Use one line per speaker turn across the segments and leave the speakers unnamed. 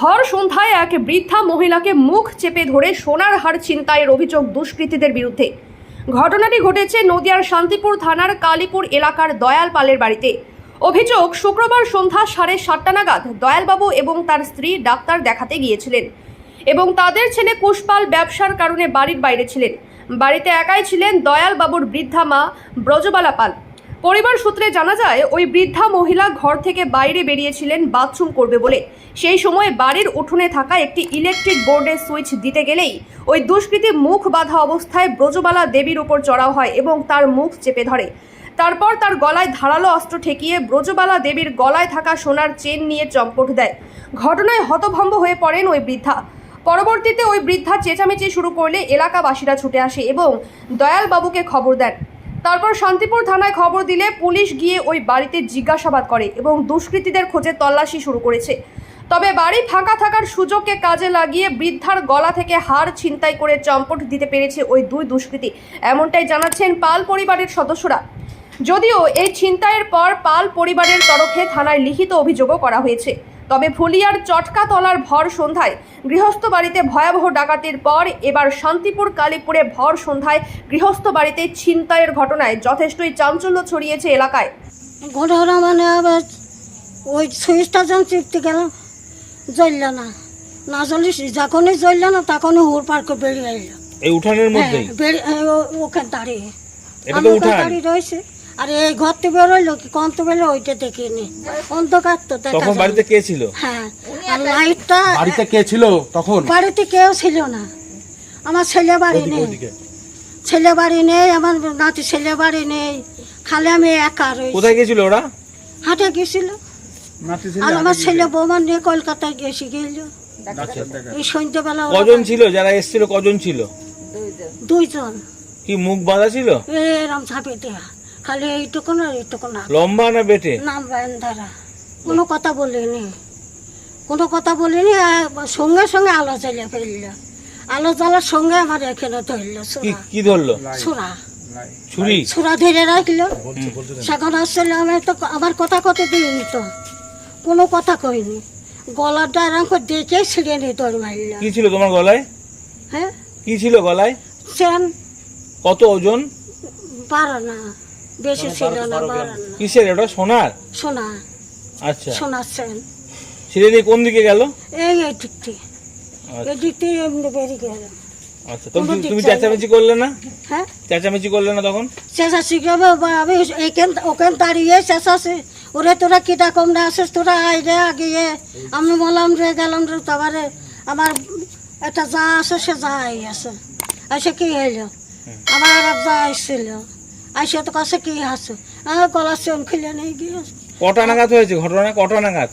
ভর সন্ধ্যায় এক বৃদ্ধা মহিলাকে মুখ চেপে ধরে সোনার হার ছিনতাইয়ের অভিযোগ দুষ্কৃতীদের বিরুদ্ধে। ঘটনাটি ঘটেছে নদিয়ার শান্তিপুর থানার কালীপুর এলাকার দয়াল পালের বাড়িতে। অভিযোগ, শুক্রবার সন্ধ্যা সাড়ে সাতটা নাগাদ দয়ালবাবু এবং তার স্ত্রী ডাক্তার দেখাতে গিয়েছিলেন এবং তাদের ছেলে কুশপাল ব্যবসার কারণে বাড়ির বাইরে ছিলেন। বাড়িতে একাই ছিলেন দয়ালবাবুর বৃদ্ধা মা ব্রজবালা পাল। পরিবার সূত্রে জানা যায়, ওই বৃদ্ধা মহিলা ঘর থেকে বাইরে বেরিয়েছিলেন, বাথরুম করবে বলে। সেই সময় বাড়ির উঠোনে থাকা একটি ইলেকট্রিক বোর্ডের সুইচ দিতে গেলেই ওই দুষ্কৃতী মুখ বাঁধা অবস্থায় ব্রজবালা দেবীর উপর চড়াও হয় এবং তার মুখ চেপে ধরে। তারপর তার গলায় ধারালো অস্ত্র ঠেকিয়ে ব্রজবালা দেবীর গলায় থাকা সোনার চেন নিয়ে চম্পট দেয়। ঘটনায় হতভম্ব হয়ে পড়েন ওই বৃদ্ধা। পরবর্তীতে ওই বৃদ্ধা চেঁচামেচি শুরু করলে এলাকাবাসীরা ছুটে আসে এবং দয়ালবাবুকে খবর দেন। তারপর শান্তিপুর থানায় খবর দিলে পুলিশ গিয়ে ওই বাড়িতে জিজ্ঞাসাবাদ করে এবং দুষ্কৃতীদের খোঁজে তল্লাশি শুরু করেছে। তবে বাড়ি ফাঁকা থাকার সুযোগকে কাজে লাগিয়ে বৃদ্ধার গলা থেকে হাড় ছিনতাই করে চম্পট দিতে পেরেছে ওই দুই দুষ্কৃতী। এমনটাই জানাচ্ছেন পাল পরিবারের সদস্যরা। যদিও এই ছিনতাইয়ের পর পাল পরিবারের তরফে থানায় লিখিত অভিযোগও করা হয়েছে। তবে ফুলিয়ার চটকাতলার ভর সন্ধ্যায় গৃহস্থ বাড়িতে ভয়াবহ ডাকাতির পর এবার শান্তিপুর কালীপুরে ভর সন্ধ্যায় গৃহস্থ বাড়িতে ছিনতাইয়ের ঘটনায় যথেষ্টই চাঞ্চল্য ছড়িয়েছে এলাকায়।
ঘটনা মানে আবার ওই সুইচটা যখন চিপতে গেলাম জ্বলল না। না জ্বলি যখনই জ্বলল না তখনই হুড় পার করে বেরিয়ে এলো।
এই উঠানের মধ্যেই?
হ্যাঁ, বেরিয়ে ওখানে দাঁড়িয়ে। আমি ওখানে দাঁড়িয়ে রয়েছে। আর এই ঘর থেকে বেরোইলো কি? কম তো বেরোলো ওইটা দেখিনি অন্ধকার তো দেখা
তখন বাড়িতে কে ছিল?
হ্যাঁ আর লাইটটা
বাড়িতে কে ছিল তখন?
বাড়িতে কেউ ছিল না। আমার ছেলে বাড়ি নেই। ছেলে বাড়ি নেই আমার নাতি ছেলে বাড়ি নেই। খালি আমি একা রয়েছি।
কোথায় গেছিল ওরা?
হাটে গেছিল। আর আমার ছেলে বৌমা নিয়ে কলকাতায় গেছি গেল। এই সন্ধ্যেবেলা
কজন ছিল? যারা এসেছিল কজন ছিল?
দুইজন।
কি মুখ বাঁধা ছিল?
এরম ঝাঁপে দেয়া। খালি এইটুকু না এইটুকু না।
লম্বা না বেটে?
বান্ধারা কোনো কথা বলিনি। কোনো কথা বলিনি সঙ্গে সঙ্গে আলো জ্বালিয়ে ফেলল। আলো জ্বালার সঙ্গে আমার এখানে ধরল
কি ধরলো?
সুরা।
ছুরি?
ধরে রাখল। সেখন আসলে আমি তো আমার কথা কত দিইনি তো। কোনো কথা কইনি। গলাটা এরকম করে দেখে ছিঁড়ে নিয়ে দৌড় মারল।
কি ছিল তোমার গলায়?
হ্যাঁ?
কি ছিল গলায়?
সেন
কত ওজন?
পারো না। বেশি ছিল না
কিসের? এটা সোনার?
শোনা
আচ্ছা।
শোনা সেন।
ছেলে নিয়ে কোন দিকে গেল?
এই এই দিকটি
আচ্ছা,
এই দিকটি এমনি বেরিয়ে গেল।
আচ্ছা তুমি তুমি চেঁচামেচি করলে না?
হ্যাঁ?
চেঁচামেচি করলে না তখন?
আমি ওখান দাঁড়িয়ে চেঁচাছে ওরে তোরা কিটা কম না আসিস তোরা আই রে আগিয়ে। আমি বললাম রে গেলাম রে তারপরে আমার একটা যা আছে সে যা আই আছে। এসে কি হইল? আমার এক যা আসছিল। আইসে তো কাছে কি আছে? আমার গলা চেন খুলে নিয়ে গিয়ে
কটা নাগাদ হয়েছে ঘটনা? কটা নাগাদ?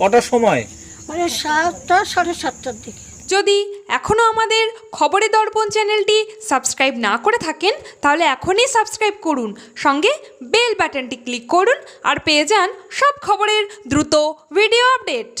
কটার সময়?
মানে সাতটা সাড়ে সাতটার দিকে।
যদি এখনও আমাদের খবরের দর্পণ চ্যানেলটি সাবস্ক্রাইব না করে থাকেন তাহলে এখনই সাবস্ক্রাইব করুন। সঙ্গে বেল বাটনটি ক্লিক করুন আর পেয়ে যান সব খবরের দ্রুত ভিডিও আপডেট।